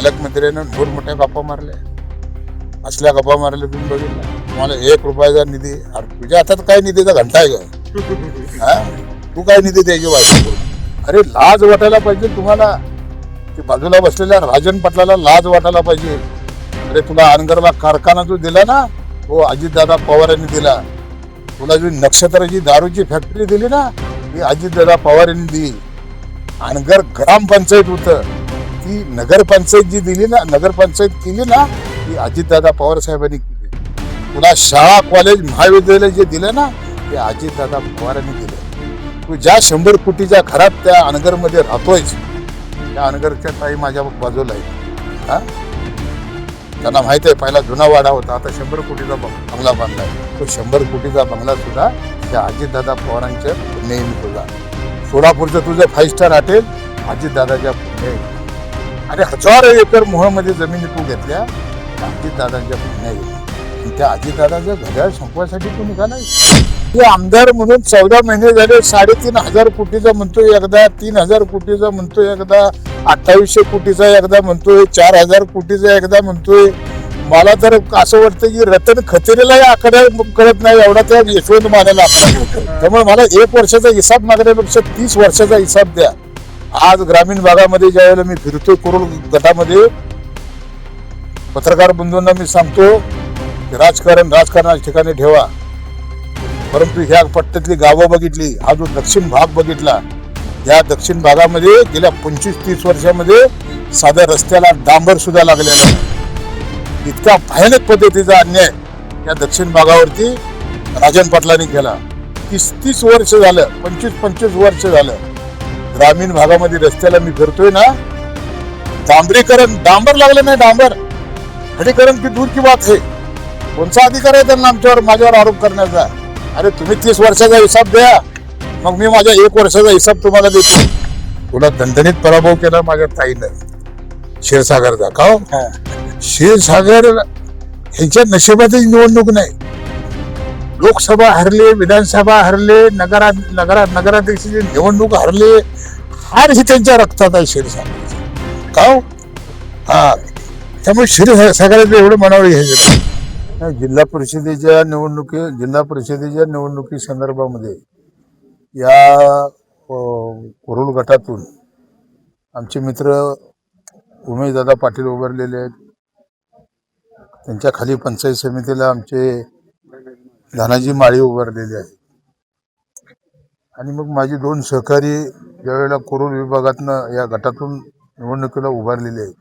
पालकमंत्र्यानं मोठमोठ्या गप्पा मारल्या. असल्या गप्पा मारल्या तुम्ही बघितलं. तुम्हाला एक रुपयाचा निधी अरे तुझ्या हातात काय निधीचा घंटा आहे का हा? तू काय निधी द्यायची वाटतो अरे लाज वाटायला पाहिजे तुम्हाला. ते बाजूला बसलेल्या राजन पाटलाला लाज वाटायला पाहिजे. अरे तुला अनगरला कारखाना जो दिला ना तो अजितदादा पवार यांनी दिला. तुला जी नक्षत्राची दारूची फॅक्टरी दिली ना ती अजितदादा पवार यांनी दिली. अनगर ग्रामपंचायत होतं. ती नगरपंचायत जी दिली ना नगरपंचायत केली ना ती अजितदादा पवार साहेबांनी केली. तुला शाळा कॉलेज महाविद्यालय जे दिलं ना ते अजितदादा पवारांनी दिलं. तू ज्या शंभर कोटीच्या घरात त्या अनगरमध्ये राहतोयस त्या अनगरच्या ताई माझ्या बाजूला आहे हा? त्यांना माहिती आहे पहिला जुना वाडा होता आता शंभर कोटीचा बंग- बंगला बांधला तो शंभर कोटीचा बंगला सुद्धा त्या अजितदादा पवारांच्या नेहमी तुझा सोलापूरचं तुझं फाईव्ह स्टार हॉटेल अजितदादाच्या पुणे आणि हजारो एकर मोहमध्ये जमिनी तू घेतल्या अजितदादांच्या पुण्या आणि त्या अजितदादाच्या घड्याळ संपवायसाठी तू निघालाय ते आमदार म्हणून चौदा महिने झाले साडेतीन हजार कोटीचा म्हणतोय एकदा तीन हजार कोटीचा म्हणतोय एकदा अठ्ठावीसशे कोटीचा एकदा म्हणतोय चार हजार कोटीचा एकदा म्हणतोय. मला तर असं वाटतं की रतन खतेरेला या आकडा कळत नाही एवढा त्या यशवंत मानाला. आकडा त्यामुळे मला एक वर्षाचा हिसाब मागण्यापेक्षा तीस वर्षाचा हिसाब द्या. आज ग्रामीण भागामध्ये ज्या वेळेला मी फिरतो कुरुल गटामध्ये पत्रकार बंधूंना मी सांगतो की राजकारण राजकारणाच्या ठिकाणी ठेवा. परंतु ह्या पट्ट्यातली गावं बघितली हा जो दक्षिण भाग बघितला या दक्षिण भागामध्ये गेल्या पंचवीस तीस वर्षामध्ये साध्या रस्त्याला डांबर सुद्धा लागलेला इतक्या इतका भयानक पद्धतीचा अन्याय या दक्षिण भागावरती राजन पाटलांनी केला. तीस तीस वर्ष झालं पंचवीस पंचवीस वर्ष झालं. ग्रामीण भागामध्ये रस्त्याला मी फिरतोय ना डांबरीकरण डांबर लागलं नाही डांबर. खडीकरण की दूर की बात आहे कोणचा अधिकार आहे त्यांना आमच्यावर माझ्यावर आरोप करण्याचा? अरे तुम्ही तीस वर्षाचा हिसाब द्या. मग मी माझ्या एक वर्षाचा हिसाब तुम्हाला देतो. तुला दणदणीत पराभव केला माझ्या ताईनं. क्षीरसागरचा का हो? क्षीरसागर ह्यांच्या नशिबातच निवडणूक नाही. लोकसभा हरले विधानसभा हरले नगरा नगरा नगराध्यक्षाची निवडणूक हरले हार ही त्यांच्या रक्तात आहे क्षीरसागर का हो? हा. त्यामुळे क्षीरसागराचं एवढं मनावर घ्यायचं जिल्हा परिषदेच्या निवडणुकी जिल्हा परिषदेच्या निवडणुकी संदर्भामध्ये या कोरुल गटातून आमचे मित्र उमेशदादा पाटील उभारलेले आहेत. त्यांच्या खाली पंचायत समितीला आमचे धनाजी माळी उभारलेली आहे. आणि मग माझी दोन सहकारी ज्यावेळेला कुरुल विभागातनं या गटातून निवडणुकीला उभारलेली आहे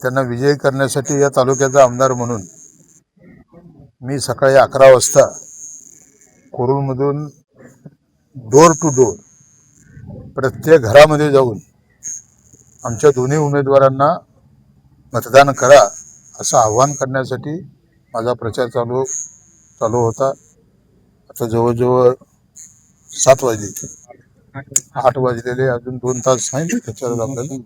त्यांना विजयी करण्यासाठी या तालुक्याचा आमदार म्हणून मी सकाळी अकरा वाजता कोरूरमधून डोर टू डोर प्रत्येक घरामध्ये जाऊन आमच्या दोन्ही उमेदवारांना मतदान करा असं आव्हान करण्यासाठी माझा प्रचार चालू चालू होता. आता जवळजवळ सात वाजले. आठ वाजलेले अजून दोन तास नाही त्याच्यावर आपल्याला.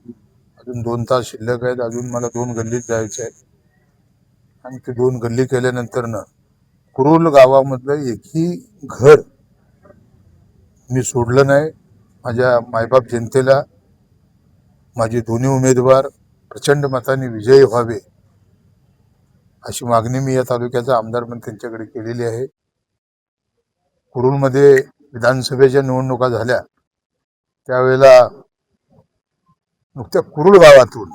अजून दोन तास शिल्लक आहेत अजून मला दोन गल्लीत जायचे आहे आणि ते दोन गल्ली केल्यानंतर ना कुरुल गावामधलं एकही घर मी सोडलं नाही. माझ्या मायबाप जनतेला माझे दोन्ही उमेदवार प्रचंड मताने विजयी व्हावे. अशी मागणी मी या तालुक्याचा आमदार म्हणून त्यांच्याकडे केलेली आहे. कुरुलमध्ये विधानसभेच्या निवडणुका झाल्या. त्यावेळेला नुकत्या कुरुल गावातून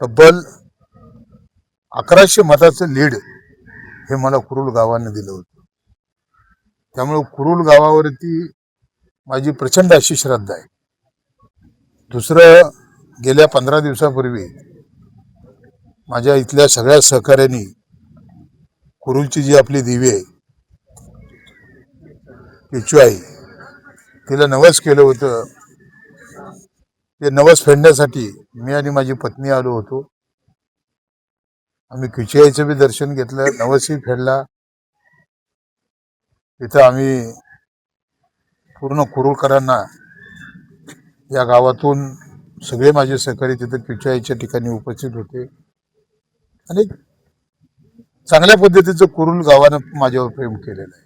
तब्बल अकराशे मताचं लीड हे मला कुरुल गावानं दिलं होतं. त्यामुळे कुरुल गावावरती माझी प्रचंड अशी श्रद्धा आहे. दुसरं गेल्या पंधरा दिवसापूर्वी माझ्या इथल्या सगळ्या सहकाऱ्यांनी कुरुलची जी आपली दिवी आहे पिचुआई तिला नवस केलं होतं. ते नवस फेडण्यासाठी मी आणि माझी पत्नी आलो होतो. आम्ही किचुआईचं बी दर्शन घेतलं नवसही फेडला. तिथं आम्ही पूर्ण कुरुळकरांना या गावातून सगळे माझे सहकारी तिथं किचयाईच्या ठिकाणी उपस्थित होते. आणि चांगल्या पद्धतीचं कुरुल गावानं माझ्यावर प्रेम केलेलं आहे.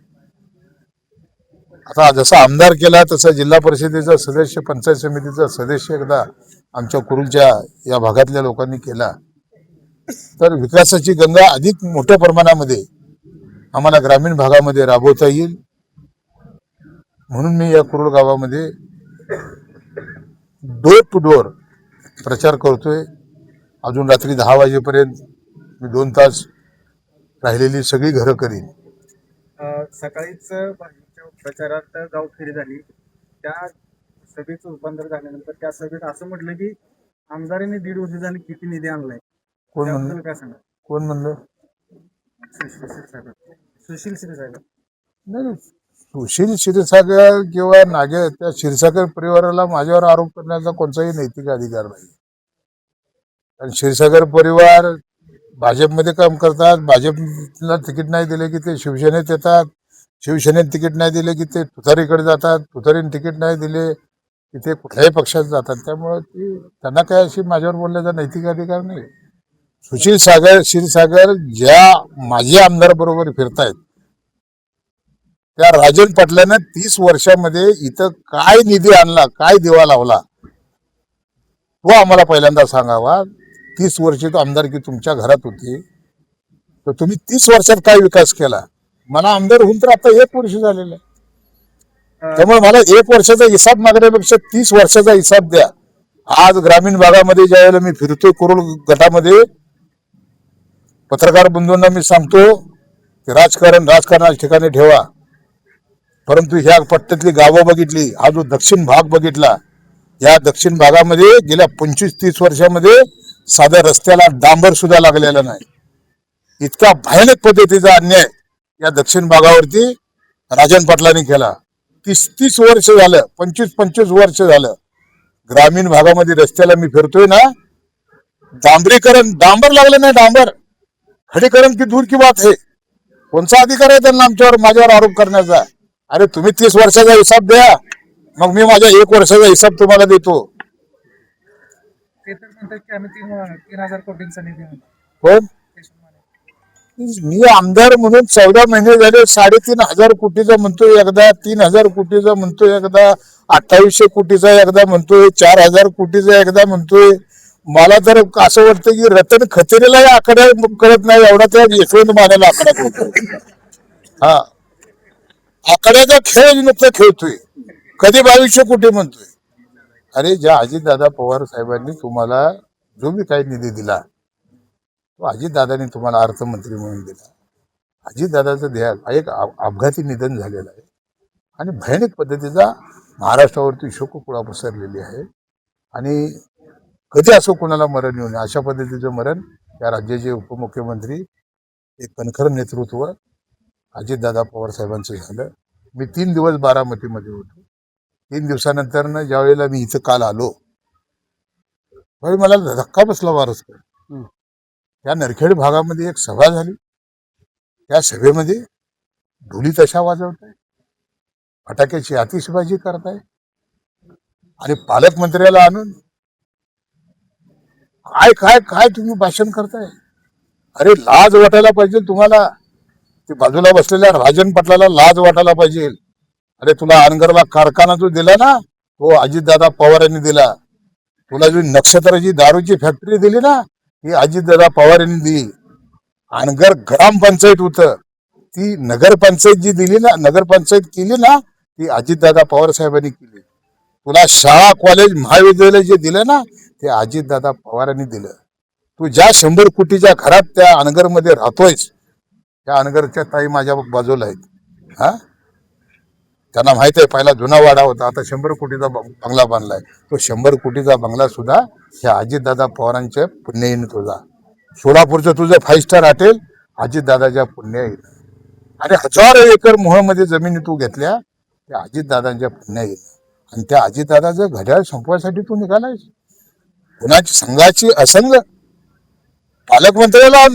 आता जसा आमदार केला तसा जिल्हा परिषदेचा सदस्य पंचायत समितीचा सदस्य एकदा आमच्या कुरुलच्या या भागातल्या लोकांनी केला. तर विकासाची गंगा अधिक मोठ्या प्रमाणामध्ये आम्हाला ग्रामीण भागामध्ये राबवता येईल. म्हणून मी या कुरुल गावामध्ये डोर टू डोर प्रचार करतोय. अजून रात्री दहा वाजेपर्यंत मी दोन तास राहिलेली सगळी घरं करीन. सकाळीच भाजपच्या प्रचारात गाव फेरी झाली. त्या सभेचं रूपांतर झाल्यानंतर त्या सभेत असं म्हटलं की आमदारांनी दीड वर्ष झाली किती निधी आणलाय? कोण म्हणलं? काय सांगा कोण म्हणलं? सुशील क्षीरसागर सुशील क्षीरसागर नाही नाही. सुशील क्षीरसागर किंवा नागे त्या क्षीरसागर परिवाराला माझ्यावर आरोप करण्याचा कोणताही नैतिक अधिकार नाही. कारण क्षीरसागर परिवार भाजपमध्ये काम करतात. भाजपला तिकीट नाही दिले की ते शिवसेनेत येतात. शिवसेनेत तिकीट नाही दिले की ते तुतारीकडे जातात. तुतारीने तिकीट नाही दिले की ते कुठल्याही पक्षात जातात. त्यामुळे ती त्यांना काय अशी माझ्यावर बोलण्याचा नैतिक अधिकार नाही. सुशील सागर क्षीरसागर ज्या माजी आमदार बरोबर फिरतायत त्या राजन पाटलानं तीस वर्षामध्ये इथं काय निधी आणला काय दिवा लावला तो आम्हाला पहिल्यांदा सांगावा. तीस वर्ष तो आमदारकी तुमच्या घरात होती तर तुम्ही तीस वर्षात काय विकास केला? मला आमदार होऊन तर आता एक वर्ष झालेलं आहे. त्यामुळे मला एक वर्षाचा हिसाब मागण्यापेक्षा तीस वर्षाचा हिसाब द्या. आज ग्रामीण भागामध्ये ज्यावेळेला मी फिरतोय कुरुल गटामध्ये पत्रकार बंधूंना मी सांगतो की राजकारण राजकारणाच्या ठिकाणी ठेवा. परंतु ह्या पट्ट्यातली गावं बघितली हा जो दक्षिण भाग बघितला या दक्षिण भागामध्ये गेल्या पंचवीस तीस वर्षामध्ये साध्या रस्त्याला डांबर सुद्धा लागलेला नाही. इतका भयानक पद्धतीचा अन्याय या दक्षिण भागावरती राजन पाटलांनी केला. तीस तीस वर्ष झालं पंचवीस पंचवीस वर्ष झालं. ग्रामीण भागामध्ये रस्त्याला मी फिरतोय ना डांबरीकरण डांबर लागलं नाही डांबर. खडीकरण की दूर की बात आहे कोणचा अधिकार आहे त्यांना आमच्यावर माझ्यावर आरोप करण्याचा? अरे तुम्ही तीस वर्षाचा हिसाब द्या. मग मी माझ्या एक वर्षाचा हिसाब तुम्हाला देतो. ते तर म्हणतात की आम्ही तीन तीन हजार कोटींचा निधी आणला. माने. मी आमदार म्हणून चौदा महिने झाले साडेतीन हजार कोटीचा म्हणतोय एकदा तीन हजार कोटीचा म्हणतोय एकदा अठ्ठावीसशे कोटीचा एकदा म्हणतोय चार हजार कोटीचा एकदा म्हणतोय. मला तर असं वाटतं की रतन खतेरीला आकडा कळत नाही एवढा त्या यशवंत मानाला आकडा कळतो हा. आकड्याचा खेळ नुकतं खेळतोय. कधी बावीसशे कोटी म्हणतोय. अरे ज्या अजितदादा पवार साहेबांनी तुम्हाला जो बी काही निधी दिला तो अजितदादांनी तुम्हाला अर्थमंत्री म्हणून दिला. अजितदादाचं देहात एक अपघाती निधन झालेलं आहे. आणि भयानक पद्धतीचा महाराष्ट्रावरती शोककुळा पसरलेली आहे. आणि कधी असं कोणाला मरण येऊ नये अशा पद्धतीचं मरण या राज्याचे उपमुख्यमंत्री एक कणखर नेतृत्व अजितदादा पवार साहेबांचं झालं. मी तीन दिवस बारामतीमध्ये होतो. तीन दिवसानंतर ना ज्या वेळेला मी इथं काल आलो त्यावेळी मला धक्का बसला वारसकर त्या नरखेड भागामध्ये एक सभा झाली. त्या सभेमध्ये ढोली तशा वाजवत आहे फटाक्याची आतिषबाजी करताय आणि पालकमंत्र्याला आणून काय काय काय तुम्ही भाषण करताय? अरे लाज वाटायला पाहिजे तुम्हाला. ते बाजूला बसलेल्या राजन पाटलाला लाज वाटायला पाहिजे. अरे तुला अनगरला कारखाना जो दिला ना तो अजितदादा पवार यांनी दिला. तुला जी नक्षत्राची दारूची फॅक्टरी दिली ना ती अजितदादा पवार यांनी दिली. अनगर ग्रामपंचायत होतं. ती नगरपंचायत जी दिली ना नगरपंचायत केली ना ती अजितदादा पवार साहेबांनी केली. तुला शाळा कॉलेज महाविद्यालय जे दिलं ना ते अजितदादा पवारांनी दिलं. तू ज्या शंभर कोटीच्या घरात त्या अनगरमध्ये राहतोयस त्या अनगरच्या ताई माझ्या बाजूला आहेत. हा? त्यांना माहिती आहे पहिला जुना वाडा होता आता शंभर कोटीचा ब- बंगला बांधलाय तो शंभर कोटीचा बंगला सुद्धा ह्या अजितदादा पवारांच्या पुण्याईने तुझा. सोलापूरचं तुझं फाईव्ह स्टार हॉटेल अजितदादाच्या पुण्य आणि हजारो एकर मोहमध्ये जमिनी तू घेतल्या त्या अजितदादांच्या पुण्य आणि त्या अजितदादाचं घड्याळ संपवायसाठी तू निघालायस. कुणाची संघाची असंग? पालकमंत्र्याला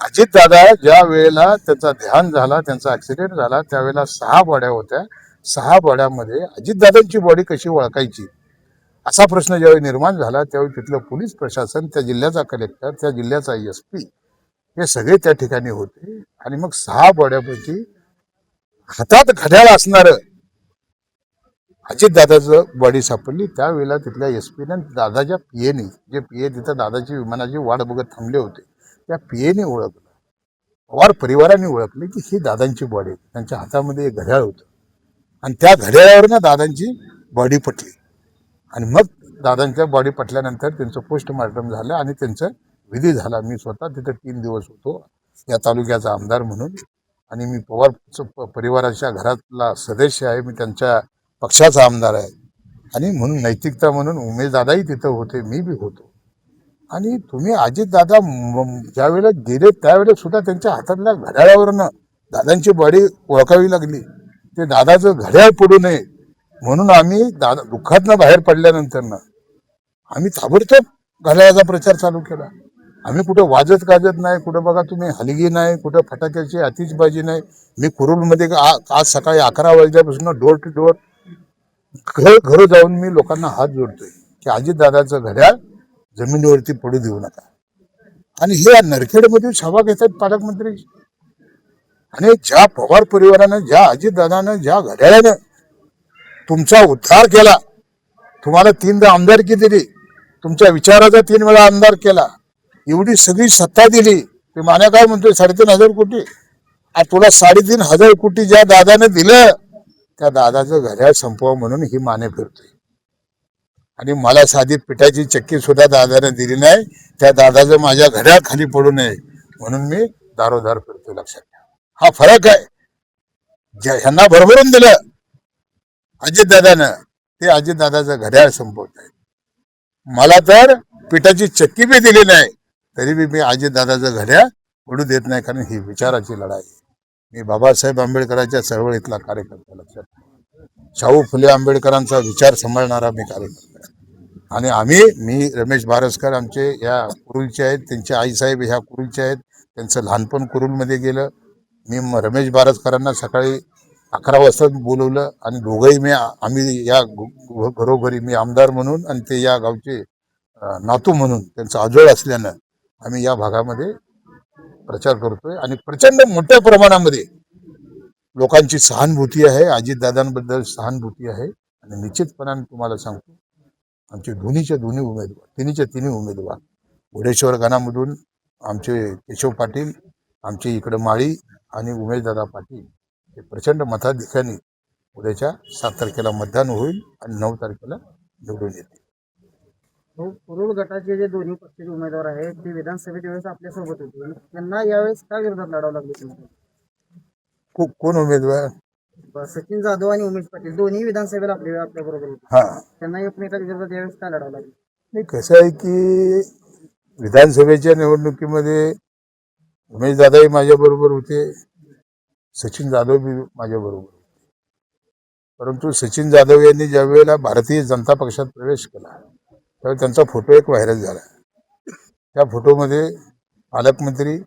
अजितदादा ज्या वेळेला त्याचा ध्यान झाला त्यांचा ऍक्सिडेंट झाला त्यावेळेला सहा बॉड्या होत्या. सहा बॉड्यामध्ये अजितदादांची बॉडी कशी ओळखायची? असा प्रश्न ज्यावेळी निर्माण झाला त्यावेळी तिथलं पोलीस प्रशासन त्या जिल्ह्याचा कलेक्टर त्या जिल्ह्याचा एस पी हे सगळे त्या ठिकाणी होते. आणि मग सहा बॉड्यापैकी हातात घड्याळ असणार अजितदादाचं बॉडी सापडली. त्यावेळेला तिथल्या एस पीने दादाच्या पीएने जे पीए तिथं दादाची विमानाची वाट बघत थांबले होते. त्या पीएने ओळखलं. पवार परिवाराने ओळखले की ही दादांची बॉडी. त्यांच्या हातामध्ये एक घड्याळ होतं. आणि त्या घड्याळावरनं दादांची बॉडी पटली. आणि मग दादांच्या बॉडी पटल्यानंतर त्यांचं पोस्टमार्टम झालं आणि त्यांचं विधी झाला. मी स्वतः तिथं तीन दिवस होतो या तालुक्याचा आमदार म्हणून. आणि मी पवार प- परिवाराच्या घरातला सदस्य आहे. मी त्यांच्या पक्षाचा आमदार आहे. आणि म्हणून नैतिकता म्हणून उमेशदादाही तिथं होते. मी बी होतो. आणि तुम्ही अजितदादा म- ज्यावेळेला गेले त्यावेळेला सुद्धा त्यांच्या हातातल्या घड्याळावरनं दादांची बॉडी ओळखावी लागली. ते दादाचं घड्याळ पडू नये. म्हणून आम्ही दादा दुःखातनं बाहेर पडल्यानंतरनं आम्ही ताबडतोब घड्याळाचा प्रचार चालू केला. आम्ही कुठं वाजत गाजत नाही कुठं बघा तुम्ही हलगी नाही कुठं फटाक्याची आतिषबाजी नाही. मी कुरुलमध्ये आ- आज सकाळी अकरा वाजल्यापासून डोर टू डोर घर घर जाऊन मी लोकांना हात जोडतोय की अजितदादाचं घड्याळ जमिनीवरती पडू देऊ नका. आणि हे या नरखेडमध्ये सभा घेतात पालकमंत्री. आणि ज्या पवार परिवारानं ज्या अजितदादानं ज्या घड्याळानं तुमचा उद्धार केला तुम्हाला तीनदा आमदारकी दिली तुमच्या विचाराचा तीन वेळा आमदार केला एवढी सगळी सत्ता दिली ते मान्या काय म्हणतोय साडेतीन हजार कोटी. आणि तुला साडेतीन हजार कोटी ज्या दादानं दिलं त्या दादाचं घड्याळ संपवा म्हणून ही माने फिरतोय. आणि मला साधी पिठाची चक्की सुद्धा दादाने दिली नाही. त्या दादाचं माझ्या घड्याळ खाली पडू नये. म्हणून मी दारोदार फिरतोय लक्षात घ्या हा फरक आहे. ज्या ह्यांना भरभरून दिलं अजितदादानं ते अजितदादाचं घड्याळ संपवत आहे मला तर पिठाची चक्की बी दिली नाही तरी बी मी अजितदादाचं घड्याळ पडू देत नाही कारण ही विचाराची लढाई आहे. मी बाबासाहेब आंबेडकरांच्या चळवळीतला कार्यकर्ता लक्षात शाहू फुले आंबेडकरांचा विचार सांभाळणारा मी कार्यकर्ता. आणि आम्ही मी रमेश भारसकर आमचे या कुरुलचे आहेत त्यांचे आईसाहेब ह्या कुरुलचे आहेत त्यांचं लहानपण कुरुलमध्ये गेलं. मी म- रमेश बारसकरांना सकाळी अकरा वाजता बोलवलं आणि दोघंही मी आम्ही या घरोघरी मी आमदार म्हणून आणि ते या गावचे नातू म्हणून त्यांचं आजोळ असल्यानं आम्ही या भागामध्ये प्रचार करतोय आणि प्रचंड मोठ्या प्रमाणामध्ये लोकांची सहानुभूती आहे अजितदादांबद्दल सहानुभूती आहे. आणि निश्चितपणाने तुम्हाला सांगतो आमचे दोन्हीचे दोन्ही उमेदवार तिन्हीचे तिन्ही उमेदवार. घोडेश्वर गणामधून आमचे केशव पाटील आमचे इकडं माळी आणि उमेशदादा पाटील हे प्रचंड मताधिकाने उद्याच्या सात तारखेला मतदान होईल आणि नऊ तारखेला निवडून येतील. हो, कुरुल गटाचे जे दोन्ही पक्षाचे उमेदवार आहेत ते विधानसभेच्या वेळेस आपल्यासोबत होते. त्यांना यावेळेस का विरोधात लढावं लागले? कोण उमेदवार? सचिन जाधव आणि उमेश पाटील दोन्ही विधानसभेला आपल्या आपल्या बरोबर होते. हा. त्यांना एकमेकाच्या विरोधात यावेळेस का लढावं लागलं? नाही कसं आहे की विधानसभेच्या निवडणुकीमध्ये उमेश दादाही माझ्याबरोबर होते सचिन जाधव बी माझ्याबरोबर होते. परंतु सचिन जाधव यांनी ज्या वेळेला भारतीय जनता पक्षात प्रवेश केला त्यावेळी त्यांचा फोटो एक व्हायरल झाला. त्या फोटोमध्ये पालकमंत्री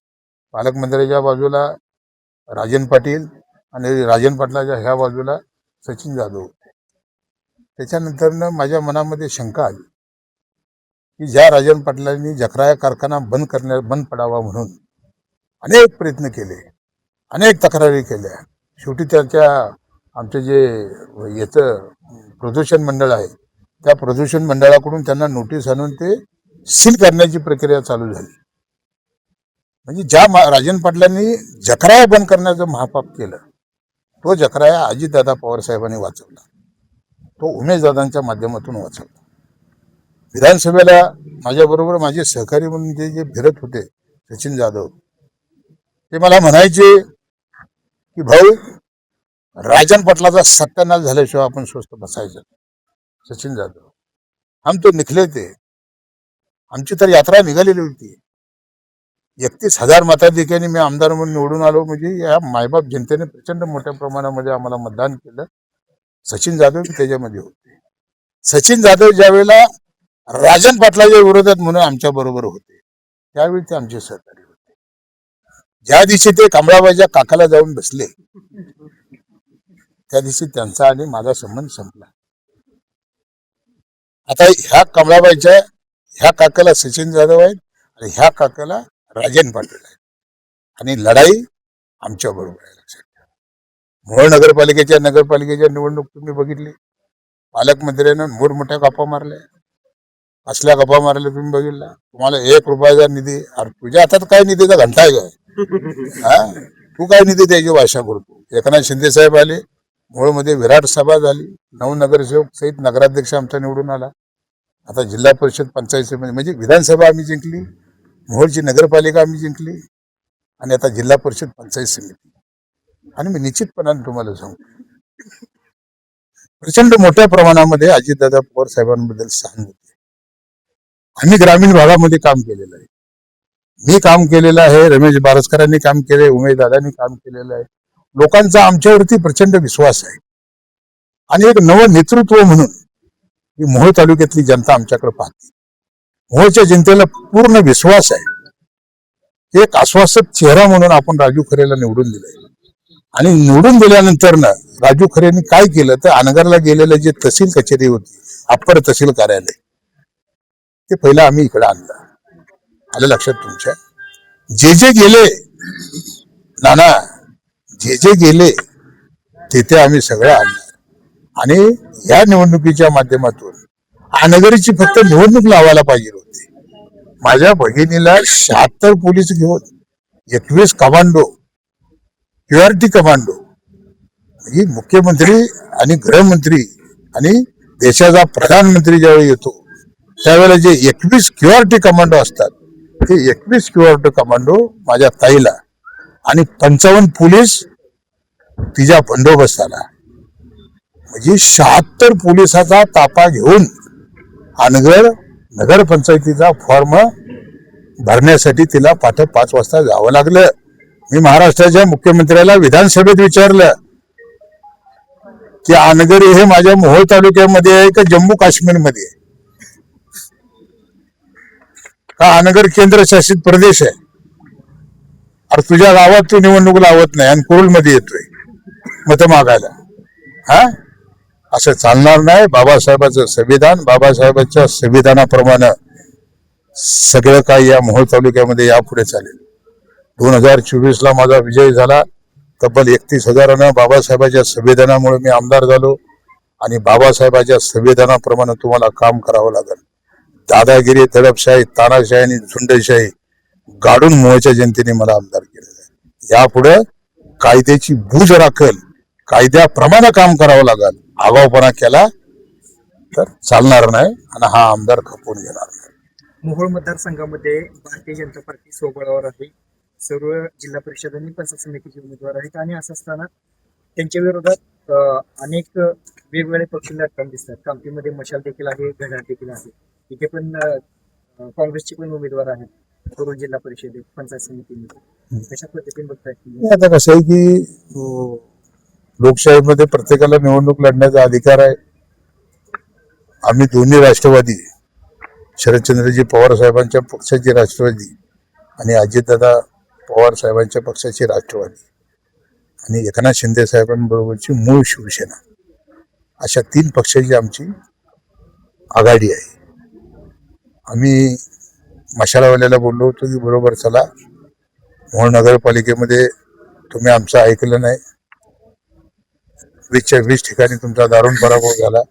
पालकमंत्र्याच्या बाजूला राजन पाटील आणि राजन पाटलाच्या ह्या बाजूला सचिन जाधव. त्याच्यानंतरनं माझ्या मनामध्ये शंका आली. की ज्या राजन पाटलांनी जखराया कारखाना बंद करण्या बंद पडावा म्हणून अनेक प्रयत्न केले अनेक तक्रारी केल्या. शेवटी त्याच्या आमचे जे याचं प्रदूषण मंडळ आहे त्या प्रदूषण मंडळाकडून त्यांना नोटीस आणून ते सील करण्याची प्रक्रिया चालू झाली. म्हणजे ज्या राजन पाटलांनी जखराया बंद करण्याचं महापाप केलं तो जकराया अजितदादा पवारसाहेबांनी वाचवला. तो उमेशदादांच्या माध्यमातून वाचवला. विधानसभेला माझ्याबरोबर माझे सहकारी म्हणून जे जे फिरत होते सचिन जाधव ते मला म्हणायचे की भाऊ राजन पाटलाचा सत्यानाश झाल्याशिवाय आपण स्वस्त बसायचं सचिन जाधव आम तो निखले ते आमची तर यात्रा निघालेली होती. एकतीस हजार मताधिक्याने मी आमदार म्हणून निवडून आलो. म्हणजे या मायबाप जनतेने प्रचंड मोठ्या प्रमाणामध्ये आम्हाला मतदान केलं. सचिन जाधव त्याच्यामध्ये होते. सचिन जाधव ज्या वेळेला राजन पाटलाच्या विरोधात म्हणून आमच्या बरोबर होते. त्यावेळी ते आमचे सहकारी होते. ज्या दिवशी ते कमळाबाईच्या काकाला जाऊन बसले त्या दिवशी त्यांचा आणि माझा संबंध संपला. आता ह्या कमळाबाईच्या ह्या काकाला सचिन जाधव आहेत आणि ह्या काकाला राजन पाटील आहेत. आणि लढाई आमच्या बरोबर आहे लक्षात ठेवा. मोहोळ नगरपालिकेच्या नगरपालिकेच्या निवडणूक तुम्ही बघितली. पालकमंत्र्यानं मोठमोठ्या गप्पा मारल्या. असल्या गप्पा मारल्या तुम्ही बघितला? तुम्हाला एक रुपयाचा निधी अरे तुझ्या हातात काय निधीचा घंटा आहे काय? हा? तू काय निधी द्यायची भाषा करतो? एकनाथ शिंदे साहेब आले मोळमध्ये विराट सभा झाली. नऊ नगरसेवक सहित नगराध्यक्ष आमचा निवडून आला. आता जिल्हा परिषद पंचायत समिती म्हणजे विधानसभा आम्ही जिंकली. मोहोळची नगरपालिका आम्ही जिंकली आणि आता जिल्हा परिषद पंचायत समिती. आणि मी निश्चितपणाने तुम्हाला सांगतो प्रचंड मोठ्या प्रमाणामध्ये अजितदादा पवार साहेबांबद्दल सहानुभूती आम्ही ग्रामीण भागामध्ये काम केलेलं आहे. मी काम केलेलं आहे रमेश बारसकरांनी काम केले उमेश दादांनी काम केलेलं आहे. लोकांचा आमच्यावरती प्रचंड विश्वास आहे. आणि एक नवं नेतृत्व म्हणून ही मोहोळ तालुक्यातली जनता आमच्याकडे पाहते. मोहोळच्या जनतेला पूर्ण विश्वास आहे. एक आश्वासक चेहरा म्हणून आपण राजू खरेला निवडून दिलंय. आणि निवडून दिल्यानंतर ना राजू खरेंनी काय केलं? तर अनगरला गेलेलं जे तहसील कचेरी होती अप्पर तहसील कार्यालय ते पहिलं आम्ही इकडे आणलं. आलं लक्षात तुमच्या? जे जे गेले नाना जे जे गेले तिथे आम्ही सगळं आणलं. आणि या निवडणुकीच्या माध्यमातून अनगरीची फक्त निवडणूक लावायला पाहिजे होती. माझ्या भगिनीला शहात्तर पोलीस घेऊन एकवीस कमांडो क्युआरटी कमांडो म्हणजे मुख्यमंत्री आणि गृहमंत्री आणि देशाचा प्रधानमंत्री ज्यावेळी येतो त्यावेळेला जे एकवीस क्युआरटी कमांडो असतात ते एकवीस क्युआरटी कमांडो माझ्या ताईला आणि पंचावन्न पोलीस तिच्या बंदोबस्ताला. म्हणजे शहात्तर पोलिसाचा तापा घेऊन अनगर नगरपंचायतीचा फॉर्म भरण्यासाठी तिला पाठ पाच वाजता जावं लागलं. मी महाराष्ट्राच्या मुख्यमंत्र्याला विधानसभेत विचारलं की अनगरी हे माझ्या मोहोळ तालुक्यामध्ये आहे का जम्मू काश्मीरमध्ये आहे? का अनगर केंद्रशासित प्रदेश आहे. अरे तुझ्या गावात तू निवडणूक लावत नाही आणि कुरुलमध्ये येतोय. मत मागायला. हा? असं चालणार नाही. बाबासाहेबांचं संविधान बाबासाहेबांच्या संविधानाप्रमाणे सगळं काही या मोहोळ तालुक्यामध्ये यापुढे चालेल. दोन हजार चोवीसला माझा विजय झाला. तब्बल एकतीस हजारानं बाबासाहेबांच्या संविधानामुळे मी आमदार झालो आणि बाबासाहेबांच्या संविधानाप्रमाणे तुम्हाला काम करावं लागेल. दादागिरी दडपशाही तानाशाही आणि झुंडशाही गाडून मोहच्या जनतेने मला आमदार केलेलं आहे. यापुढे कायद्याची बूज राखल कायद्याप्रमाणे काम करावं लागेल. आगाऊपणा केला तर चालणार नाही आणि हा आमदार खपवून घेणार नाही. मोहोळ मतदारसंघामध्ये भारतीय जनता पार्टी सोबळावर आहे. सर्व जिल्हा परिषद आणि पंचायत समितीचे उमेदवार आहेत आणि असं असताना त्यांच्या विरोधात अनेक वेगवेगळे पक्ष लढताना दिसतात. कामतीमध्ये मशाल देखील आहे घड्याळ देखील आहे. इथे पण काँग्रेसचे पण उमेदवार आहेत. करून जिल्हा परिषदेत पंचायत समितीमध्ये. कशा पद्धतीने बघताय तुम्ही? हे आता कसं आहे की लोकशाहीमध्ये प्रत्येकाला निवडणूक लढण्याचा अधिकार आहे. आम्ही दोन्ही राष्ट्रवादी शरदचंद्रजी पवार साहेबांच्या पक्षाची राष्ट्रवादी आणि अजितदादा पवार साहेबांच्या पक्षाची राष्ट्रवादी. आणि एकनाथ शिंदे साहेबांबरोबरची मूळ शिवसेना. अशा तीन पक्षाची आमची आघाडी आहे. आम्ही मशालावाल्याला बोललो होतो की बरोबर चला. मोहोळ नगरपालिकेमध्ये तुम्ही आमचं ऐकलं नाही. वीसच्या वीस ठिकाणी तुमचा दारुण पराभव झाला.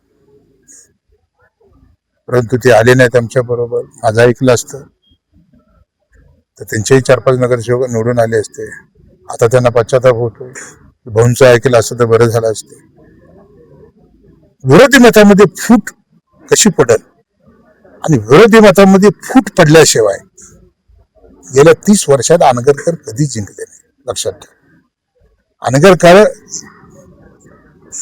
परंतु ते आले नाहीत आमच्या बरोबर. माझं ऐकलं असतं. तर त्यांचेही चार पाच नगरसेवक निवडून आले असते. आता त्यांना पश्चाताप होतो भाऊंचं ऐकलं असतं तर बरं झालं असते. विरोधी मतामध्ये फूट कशी पडल? आणि विरोधी मतामध्ये फूट पडल्याशिवाय गेल्या तीस वर्षात अनगरकर कधी जिंकले नाही? लक्षात ठेवा. अनगरकर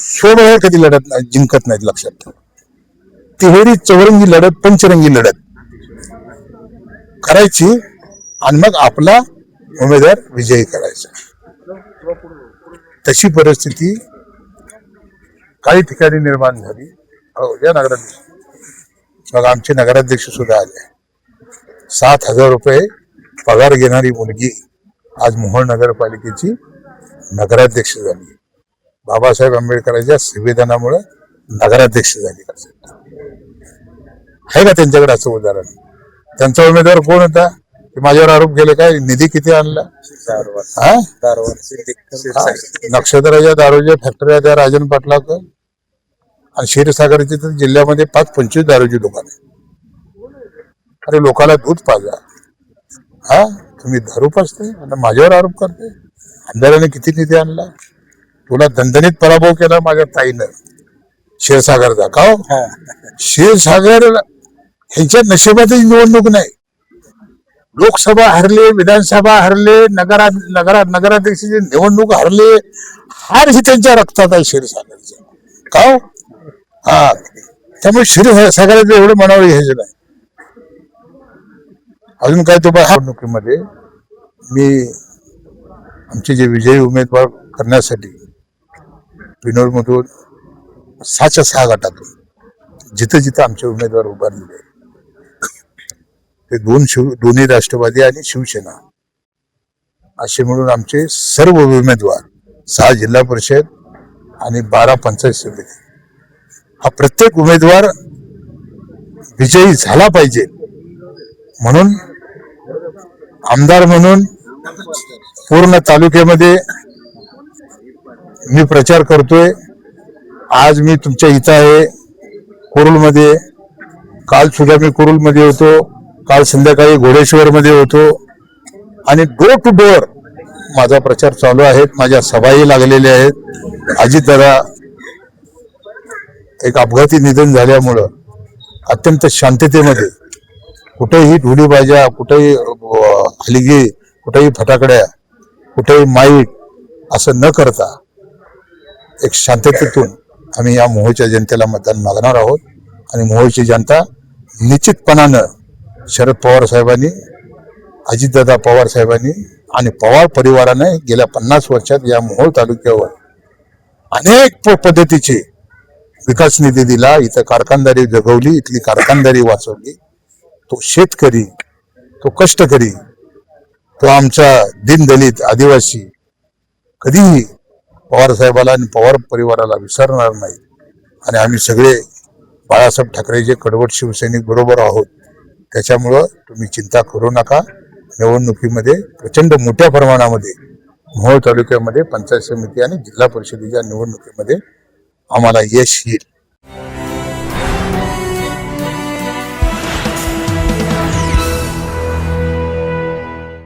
शोभा कधी लढत नाही जिंकत नाहीत लक्षात ठेवा. तिहेरी चौरंगी लढत पंचरंगी लढत. करायची आणि मग आपला उमेदवार विजयी करायचा. तशी परिस्थिती काही ठिकाणी निर्माण झाली. हो, या नगराध्यक्ष मग आमचे नगराध्यक्ष सुद्धा आले. सात हजार रुपये पगार घेणारी मुलगी आज मोहोळ नगरपालिकेची नगराध्यक्ष झाली. बाबासाहेब आंबेडकरांच्या संविधानामुळे नगराध्यक्ष झाली. आहे का त्यांच्याकडे असं उदाहरण? त्यांचा उमेदवार कोण होता? माझ्यावर आरोप केले काय? निधी किती आणला. नक्षत्राच्या दारूच्या फॅक्टऱ्या त्या राजन पाटलाकर आणि क्षीरसागरचे तर जिल्ह्यामध्ये पाच पंचवीस दारूची दुकान आहे. अरे लोकाला दूध पाजा. हा? तुम्ही दारू पाजते आणि माझ्यावर आरोप करते आमदाराने किती निधी आणला? तुला दणदणीत पराभव केला माझ्या ताईनं. क्षीरसागरचा. का हो? क्षीरसागर ह्यांच्या नशिबातही निवडणूक नाही. लोकसभा हरले विधानसभा हरले नगरा नगरा नगराध्यक्षाची निवडणूक हरले हार ही त्यांच्या रक्तात आहे क्षीरसागरचं. का हो? हा. त्यामुळे क्षीरसागराचं एवढं म्हणावं घ्यायचं नाही. अजून काय तो निवडणुकीमध्ये मी आमचे जे विजयी उमेदवार करण्यासाठी पिनोरमधून सहाच्या सहा गटातून जिथं जिथं आमचे उमेदवार उभारलेले ते दोन शिव दोन्ही राष्ट्रवादी आणि शिवसेना. असे म्हणून आमचे सर्व उमेदवार सहा जिल्हा परिषद आणि बारा पंचायत समिती. हा प्रत्येक उमेदवार विजयी झाला पाहिजे म्हणून आमदार म्हणून पूर्ण तालुक्यामध्ये मी प्रचार करतोय. आज मी तुमच्या इथं आहे. कुरुलमध्ये. काल सुद्धा मी कुरुलमध्ये होतो. काल संध्याकाळी घोडेश्वरमध्ये होतो. आणि डोर टू डोअर माझा प्रचार चालू आहे माझ्या सभाही लागलेल्या आहेत. अजितदादा एक अपघाती निधन झाल्यामुळं अत्यंत शांततेमध्ये कुठेही ढोलीबाजा कुठेही अं, कुठेही फटाकड्या कुठेही माईट असं न करता एक शांततेतून आम्ही या मोहोळच्या जनतेला मतदान मागणार आहोत. आणि मोहोळची जनता निश्चितपणानं शरद पवार साहेबांनी अजितदादा पवार साहेबांनी आणि पवार परिवाराने गेल्या पन्नास वर्षात या मोहोळ तालुक्यावर अनेक प- पद्धतीचे विकास निधी दिला. इथं कारखानदारी जगवली इथली कारखानदारी वाचवली. तो शेतकरी तो कष्टकरी तो आमचा दिनदलित आदिवासी कधीही पवार साहेबाला आणि पवार परिवाराला विसरणार नाही. आणि आम्ही सगळे बाळासाहेब ठाकरेचे कडवट शिवसैनिक बरोबर आहोत त्याच्यामुळं तुम्ही चिंता करू नका. निवडणुकीमध्ये प्रचंड मोठ्या प्रमाणामध्ये मोहोळ तालुक्यामध्ये पंचायत समिती आणि जिल्हा परिषदेच्या निवडणुकीमध्ये आम्हाला यश येईल.